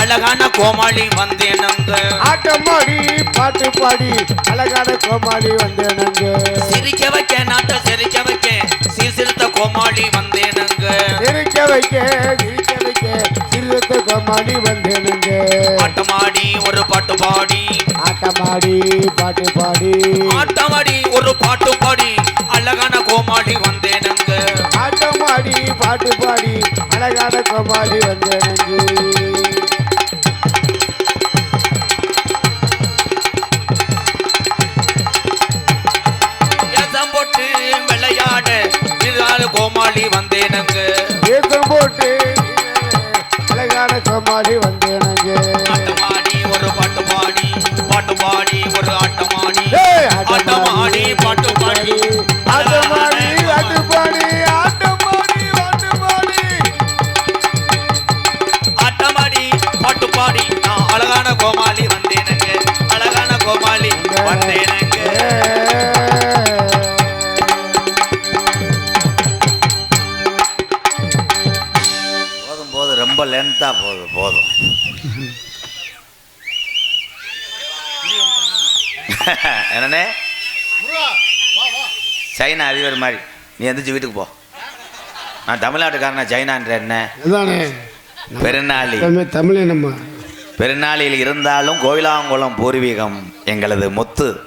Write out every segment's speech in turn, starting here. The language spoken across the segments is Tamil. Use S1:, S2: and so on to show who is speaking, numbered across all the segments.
S1: அழகான கோமாளி வந்தேனங்க
S2: ஆட்டமாடி பாட்டு பாடி அழகான கோமாளி வந்தேனங்க
S1: சிரிக்க வைக்க நாட்ட சிரிக்க வைக்க சீர்சிறுத்த கோமாளி வந்தேனங்க
S2: சிரிக்க வைக்க சிரிக்க வைக்க சிறுத்த கோமாளி வந்தேனங்க
S1: ஆட்டமாடி ஒரு பாட்டு பாடி.
S2: ஆட்டமாடி பாட்டு பாடி.
S1: ஆட்டமாடி ஒரு பாட்டு பாடி.
S2: பாட்டு பாடி அழகான கோமாளி
S1: போட்டு விளையாட கோமாளி வந்தேனங்க
S2: ஏக்கம் போட்டு அழகான கோமாளி வந்தேனங்க
S1: ஆட்டமாடி ஒரு பாட்டு பாடி பாட்டு பாடி ஒரு ஆட்டமாடி ஆட்டமாடி பாட்டு பாடி.
S3: போதும் போதும் ரொம்ப லென்த்தாக போதும் போதும். என்னண்ணே? சைனா அதிபர் மாதிரி. நீ எந்திரிச்சு வீட்டுக்கு போ. நான் தமிழ்நாட்டுக்காரனா சைனான்ற என்ன? பெருநாளி.
S2: தமிழ் தமிழே நம்ம.
S3: பெருநாளில் இருந்தாலும் கோயிலாங்குளம் பூர்வீகம் எங்களது முத்து.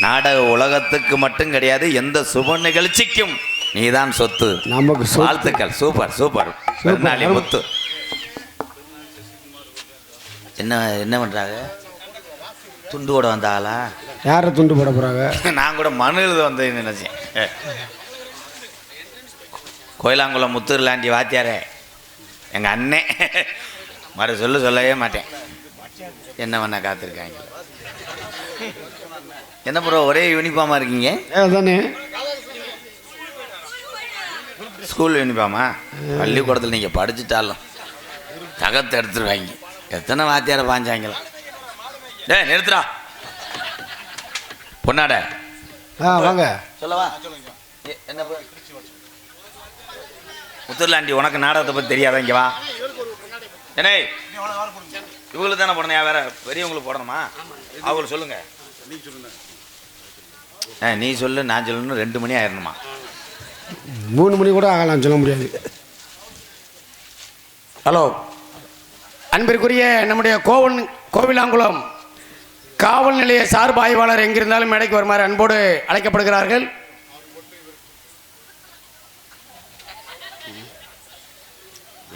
S3: நாடக உலகத்துக்கு மட்டும் கிடையாது எந்த சுப நிகழ்ச்சிக்கும் நீதான் சொத்து.
S2: நமக்கு.
S3: வாழ்த்துக்கள். Super super. பெருநாளி முத்து. என்ன என்ன பண்றாங்க? துண்டு கூட வந்தாளா
S2: யாரை துண்டு போட போறாங்க?
S3: நான் கூட மனு எழுத வந்தேன்னு நினைச்சேன். கோயிலாங்குளம் முத்தூர்லாண்டி வாத்தியாரே. எங்கள் அண்ணே. மறு சொல்ல சொல்லவே மாட்டேன். என்ன பண்ண காத்திருக்காங்க? என்ன ப்ரோ ஒரே யூனிஃபார்மாக இருக்கீங்க?
S2: அதானே.
S3: ஸ்கூல் யூனிஃபார்மா பள்ளிக்கூடத்தில் நீங்கள் படிச்சுட்டாலும் தகத்தை எடுத்துருவாங்க. எத்தனை வாத்தியாரை பாஞ்சாங்களா. டேய் நிறுத்துடா. பொன்னாட
S2: ஆ வாங்க.
S3: சொல்லவா? என்ன முத்துர்லாண்டி உனக்கு நாடகத்தை பற்றி தெரியாதா இங்கே வா. என்னே இவங்களுக்கு தானே போடணும் வேற பெரியவங்களுக்கு போடணுமா? அவங்களுக்கு சொல்லுங்க. ஆ நீ சொல்லு நான் சொல்லணும் ரெண்டு மணி ஆயிரணுமா?
S2: மூணு மணி கூட ஆகலாம் சொல்ல முடியாது.
S4: ஹலோ. அன்பிற்குரிய நம்முடைய கோவன் கோவிலாங்குளம் காவல் நிலைய சார்பு ஆய்வாளர் எங்கிருந்தாலும் மேடைக்கு வருமாறு அன்போடு அழைக்கப்படுகிறார்கள்.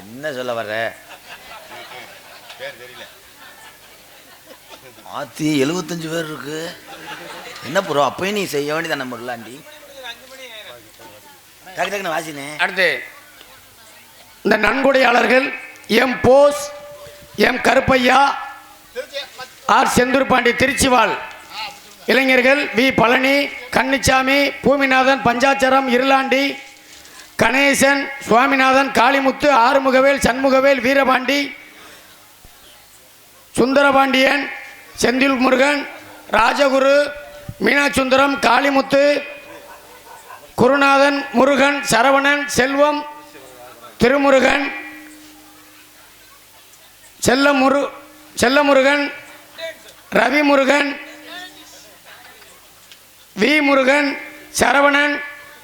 S3: என்ன சொல்ல வர்ற? ஆத்தி எழுபத்தஞ்சு பேர் இருக்கு. என்ன ப்ரோ அப்பயும் நீ செய்ய வேண்டியதானே முருளாண்டி டக்கு டக்குன்னு வாசினே.
S4: அடுத்து. இந்த நன்கொடையாளர்கள் M Bose M Karuppaiah R Senthur Pandi திருச்சிவாள். இளைஞர்கள் வி பழனி கன்னிச்சாமி பூமிநாதன் பஞ்சாச்சரம் இருளாண்டி கணேசன் சுவாமிநாதன் காளிமுத்து ஆறுமுகவேல் சண்முகவேல் வீரபாண்டி சுந்தரபாண்டியன் செந்தில் முருகன் ராஜகுரு மீனாட்சுந்தரம் காளிமுத்து குருநாதன் முருகன் சரவணன் செல்வம் திருமுருகன் செல்லமுரு செல்லமுருகன் ரவிமுருகன் வி முருகன் சரவணன்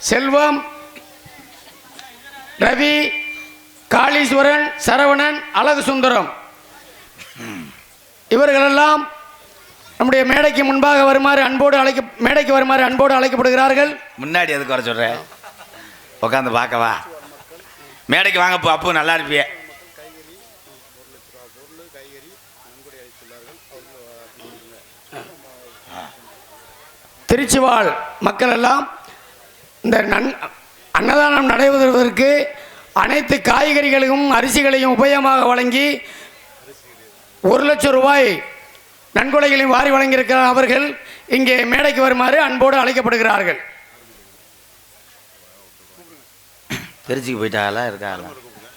S4: செல்வம் ரவி காளீஸ்வரன் சரவணன் அழகு சுந்தரம் இவர்களெல்லாம் நம்முடைய மேடைக்கு முன்பாக வருமாறு அன்போடு அழைக்க மேடைக்கு வருமாறு அன்போடு அழைக்கப்படுகிறார்கள்.
S3: முன்னாடி எதுக்கு வர சொல்ற? உட்காந்து பார்க்கவா மேடைக்கு வாங்க போ அப்பு நல்லா இருப்பிய.
S4: திருச்சிவாழ் மக்கள் எல்லாம் இந்த நன் அன்னதானம் நடைபெறுவதற்கு அனைத்து காய்கறிகளையும் அரிசிகளையும் உபயமாக வழங்கி ஒரு லட்சம் ரூபாய் நன்கொடைகளையும் வாரி வழங்கியிருக்கிற அவர்கள் இங்கே மேடைக்கு வருமாறு அன்போடு அழைக்கப்படுகிறார்கள்.
S3: திருச்சிக்கு போயிட்டாங்களா இருக்காங்களா